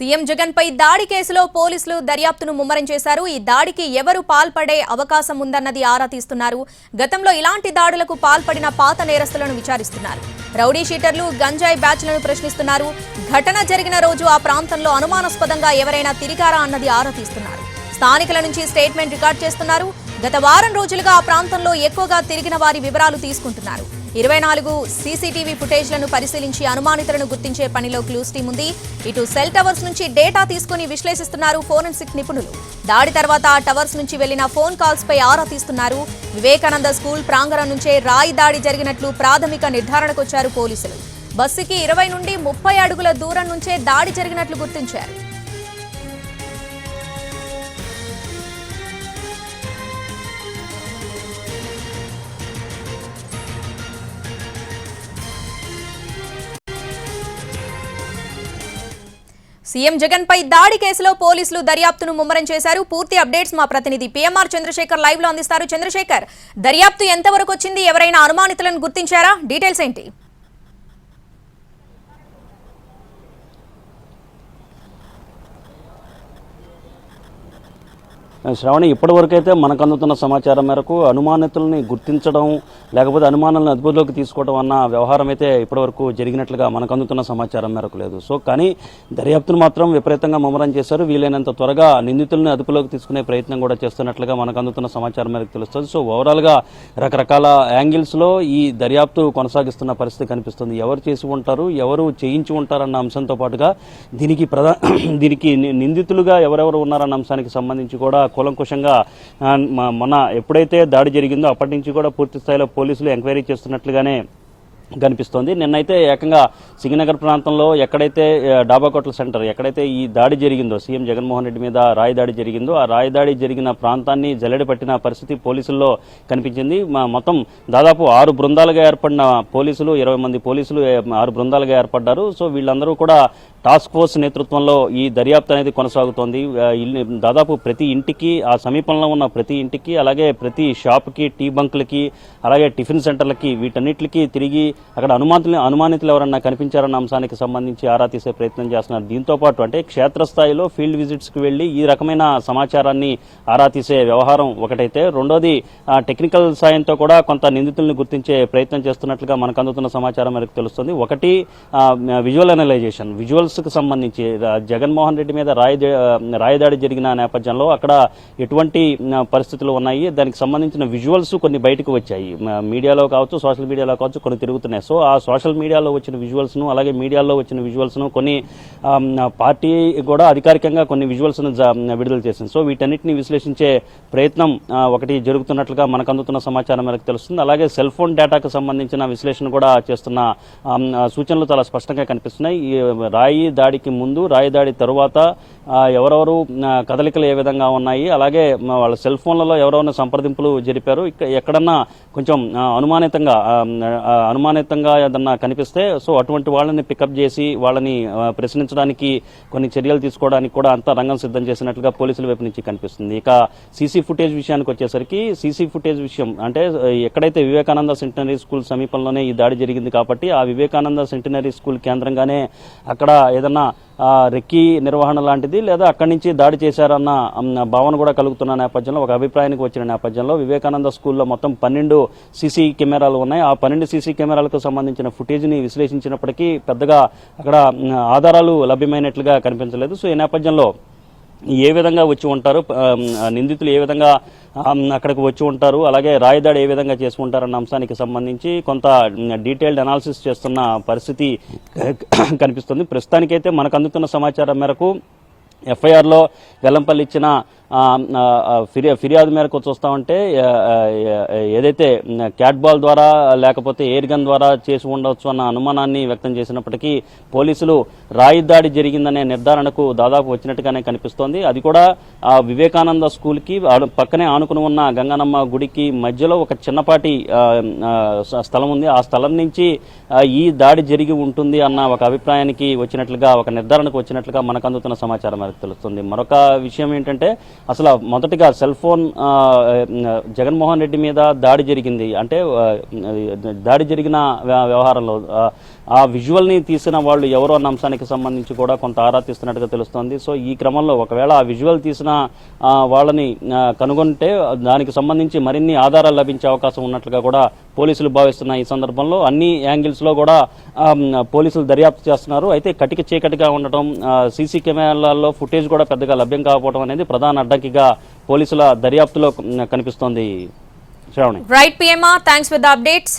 CM Jagan పై దాడి కేసులో పోలీసులు దర్యాప్తును ముమ్మరం చేశారు ఈ దాడికి ఎవరు పాల్పడే అవకాశం ఉందన్నది ఆరా తీస్తున్నారు. గతంలో ఇలాంటి దాడులకు పాల్పడిన పాత నేరస్తులను విచారిస్తున్నారు. రౌడీ షీటర్లు గంజాయి బ్యాచ్లను ప్రశ్నిస్తున్నారు. ఘటన జరిగిన రోజు ఆ ప్రాంతంలో అనుమానాస్పదంగా ఎవరైనా తిరిగారా అన్నది ఆరా తీస్తున్నారు. స్థానికుల నుంచి స్టేట్మెంట్ రికార్డ్ చేస్తున్నారు. గత వారం రోజులుగా ఆ ప్రాంతంలో ఎక్కువగా తిరిగిన వారి వివరాలు తీసుకుంటున్నారు. ఇరవై నాలుగు సీసీటీవీ ఫుటేజ్లను పరిశీలించి అనుమానితులను గుర్తించే పనిలో క్లూస్ టీం ఉంది. ఇటు సెల్ టవర్స్ నుంచి డేటా తీసుకుని విశ్లేషిస్తున్నారు ఫోరెన్సిక్ నిపుణులు. దాడి తర్వాత ఆ టవర్స్ నుంచి వెళ్ళిన ఫోన్ కాల్స్ పై ఆరా తీస్తున్నారు. వివేకానంద స్కూల్ ప్రాంగణం నుంచే రాయి దాడి జరిగినట్లు ప్రాథమిక నిర్ధారణకొచ్చారు పోలీసులు. బస్సుకి ఇరవై నుండి ముప్పై అడుగుల దూరం నుంచే దాడి జరిగినట్లు గుర్తించారు. సీఎం జగన్ పై దాడి కేసులో పోలీసులు దర్యాప్తును ముమ్మరం చేశారు. పూర్తి అప్డేట్స్ మా ప్రతినిధి పిఎంఆర్ చంద్రశేఖర్ లైవ్లో అందిస్తారు. చంద్రశేఖర్ దర్యాప్తు ఎంతవరకు వచ్చింది? ఎవరైనా అనుమానితులను గుర్తించారా? డీటెయిల్స్ ఏంటి? శ్రావణి ఇప్పటివరకైతే మనకు అందుతున్న సమాచారం మేరకు అనుమానితుల్ని గుర్తించడం లేకపోతే అనుమానాలను అదుపులోకి తీసుకోవడం అన్న వ్యవహారం అయితే ఇప్పటివరకు జరిగినట్లుగా మనకు అందుతున్న సమాచారం మేరకు లేదు. సో కానీ దర్యాప్తును మాత్రం విపరీతంగా ముమ్మరం చేశారు. వీలైనంత త్వరగా నిందితుల్ని అదుపులోకి తీసుకునే ప్రయత్నం కూడా చేస్తున్నట్లుగా మనకు అందుతున్న సమాచారం మేరకు తెలుస్తుంది. సో ఓవరాల్గా రకరకాల యాంగిల్స్లో ఈ దర్యాప్తు కొనసాగిస్తున్న పరిస్థితి కనిపిస్తుంది. ఎవరు చేసి ఉంటారు ఎవరు చేయించి ఉంటారన్న అంశంతో పాటుగా దీనికి ప్రధా దీనికి ని- నిందితులుగా ఎవరెవరు ఉన్నారన్న అంశానికి సంబంధించి కూడా కూలంకుషంగా మన మొన్న ఎప్పుడైతే దాడి జరిగిందో అప్పటి నుంచి కూడా పూర్తి స్థాయిలో పోలీసులు ఎంక్వైరీ చేస్తున్నట్లుగానే కనిపిస్తోంది. నిన్నైతే ఏకంగా సింగనగర్ ప్రాంతంలో ఎక్కడైతే డాబాకోట్ల సెంటర్ ఎక్కడైతే ఈ దాడి జరిగిందో సీఎం జగన్మోహన్ రెడ్డి మీద రాయి దాడి జరిగిందో ఆ రాయి దాడి జరిగిన ప్రాంతాన్ని జల్లెడ పట్టిన పరిస్థితి పోలీసుల్లో కనిపించింది. మా- మొత్తం దాదాపు ఆరు బృందాలుగా ఏర్పడిన పోలీసులు ఇరవై మంది పోలీసులు ఆరు బృందాలుగా ఏర్పడ్డారు. సో వీళ్ళందరూ కూడా టాస్క్ ఫోర్స్ నేతృత్వంలో ఈ దర్యాప్తు అనేది కొనసాగుతోంది. దాదాపు ప్రతి ఇంటికి ఆ సమీపంలో ఉన్న ప్రతి ఇంటికి అలాగే ప్రతి షాప్కి టీ బంకులకి అలాగే టిఫిన్ సెంటర్లకి వీటన్నిటికి తిరిగి అక్కడ అనుమానులు అనుమానితులు ఎవరన్నా కనిపించారన్న అంశానికి సంబంధించి ఆరా తీసే ప్రయత్నం చేస్తున్నారు. దీంతో పాటు అంటే క్షేత్రస్థాయిలో ఫీల్డ్ విజిట్స్కి వెళ్ళి ఈ రకమైన సమాచారాన్ని ఆరా తీసే వ్యవహారం ఒకటైతే రెండోది టెక్నికల్ సాయంతో కూడా కొంత నిందితుల్ని గుర్తించే ప్రయత్నం చేస్తున్నట్లుగా మనకు అందుతున్న సమాచారం మనకు తెలుస్తుంది. ఒకటి విజువల్ అనలైజేషన్. విజువల్ విజువల్స్కి సంబంధించి జగన్మోహన్ రెడ్డి మీద రాయి రాయదాడి జరిగిన నేపథ్యంలో అక్కడ ఎటువంటి పరిస్థితులు ఉన్నాయి. దానికి సంబంధించిన విజువల్స్ కొన్ని బయటకు వచ్చాయి. మీడియాలో కావచ్చు సోషల్ మీడియాలో కావచ్చు కొన్ని తిరుగుతున్నాయి. సో ఆ సోషల్ మీడియాలో వచ్చిన విజువల్స్ను అలాగే మీడియాలో వచ్చిన విజువల్స్ను కొన్ని పార్టీ కూడా అధికారికంగా కొన్ని విజువల్స్ను విడుదల చేసింది. సో వీటన్నిటిని విశ్లేషించే ప్రయత్నం ఒకటి జరుగుతున్నట్లుగా మనకు అందుతున్న సమాచారం మేరకు తెలుస్తుంది. అలాగే సెల్ ఫోన్ డేటాకు సంబంధించిన విశ్లేషణ కూడా చేస్తున్న సూచనలు చాలా స్పష్టంగా కనిపిస్తున్నాయి. ఈ రాయి దాడికి ముందు రాయి దాడి తరువాత ఎవరెవరు కదలికలు ఏ విధంగా ఉన్నాయి అలాగే వాళ్ళ సెల్ ఫోన్లలో ఎవరెవరైనా సంప్రదింపులు జరిపారు ఇక్క ఎక్కడన్నా కొంచెం అనుమానితంగా అనుమానితంగా ఏదన్నా కనిపిస్తే సో అటువంటి వాళ్ళని పికప్ చేసి వాళ్ళని ప్రశ్నించడానికి కొన్ని చర్యలు తీసుకోవడానికి కూడా అంతా రంగం సిద్ధం చేసినట్లుగా పోలీసుల వైపు నుంచి కనిపిస్తుంది. ఇక సీసీ ఫుటేజ్ విషయానికి వచ్చేసరికి సీసీ ఫుటేజ్ విషయం అంటే ఎక్కడైతే వివేకానంద సెంటనరీ స్కూల్ సమీపంలోనే ఈ దాడి జరిగింది కాబట్టి ఆ వివేకానంద సెంటనరీ స్కూల్ కేంద్రంగానే అక్కడ ఏదన్నా రెక్కీ రెక్కి నిర్వహణ లాంటిది లేదా అక్కడి నుంచి దాడి చేశారన్న భావన కూడా కలుగుతున్న నేపథ్యంలో ఒక అభిప్రాయానికి వచ్చిన నేపథ్యంలో వివేకానంద స్కూల్లో మొత్తం పన్నెండు సీసీ కెమెరాలు ఉన్నాయి. ఆ పన్నెండు సీసీ కెమెరాలకు సంబంధించిన ఫుటేజ్ని విశ్లేషించినప్పటికీ పెద్దగా అక్కడ ఆధారాలు లభ్యమైనట్లుగా కనిపించలేదు. సో ఈ నేపథ్యంలో ఏ విధంగా వచ్చి ఉంటారు? నిందితులు ఏ విధంగా అక్కడికి వచ్చి ఉంటారు? అలాగే రాయదాడి ఏ విధంగా చేసుకుంటారన్న అంశానికి సంబంధించి కొంత డీటెయిల్డ్ అనాలిసిస్ చేస్తున్న పరిస్థితి కనిపిస్తుంది. ప్రస్తుతానికైతే మనకు అందుతున్న సమాచారం మేరకు ఎఫ్ఐఆర్లో వెల్లంపల్లి ఇచ్చిన ఫిర్యా ఫిర్యాదు మేరకు చూస్తామంటే ఏదైతే క్యాట్ బాల్ ద్వారా లేకపోతే ఎయిర్ గన్ ద్వారా చేసి ఉండవచ్చు అన్న అనుమానాన్ని వ్యక్తం చేసినప్పటికీ పోలీసులు రాయి దాడి జరిగిందనే నిర్ధారణకు దాదాపు వచ్చినట్టుగానే కనిపిస్తోంది. అది కూడా ఆ వివేకానంద స్కూల్కి పక్కనే ఆనుకుని ఉన్న గంగనమ్మ గుడికి మధ్యలో ఒక చిన్నపాటి స్థలం ఉంది. ఆ స్థలం నుంచి ఈ దాడి జరిగి ఉంటుంది అన్న ఒక అభిప్రాయానికి వచ్చినట్లుగా ఒక నిర్ధారణకు వచ్చినట్లుగా మనకు అందుతున్న సమాచారం తెలుస్తుంది. మరొక విషయం ఏంటంటే అసలు మొదటిగా సెల్ ఫోన్ జగన్మోహన్ రెడ్డి మీద దాడి జరిగింది. అంటే దాడి జరిగిన వ్య- వ్యవహారంలో ఆ, విజువల్ని తీసిన వాళ్ళు ఎవరో అన్న అంశానికి సంబంధించి కూడా కొంత ఆరా తీస్తున్నట్టుగా తెలుస్తోంది. సో ఈ క్రమంలో ఒకవేళ ఆ విజువల్ తీసిన వాళ్ళని కనుగొంటే దానికి సంబంధించి మరిన్ని ఆధారాలు లభించే అవకాశం ఉన్నట్లుగా కూడా పోలీసులు భావిస్తున్న ఈ సందర్భంలో అన్ని యాంగిల్స్లో కూడా పోలీసులు దర్యాప్తు చేస్తున్నారు. అయితే కటిక చీకటిగా ఉండటం సీసీ కెమెరాల్లో ఫుటేజ్ కూడా పెద్దగా లభ్యం కాకపోవడం అనేది ప్రధాన అడ్డంకిగా పోలీసుల దర్యాప్తులో కనిపిస్తోంది. Shravani. Right PMR thanks for the updates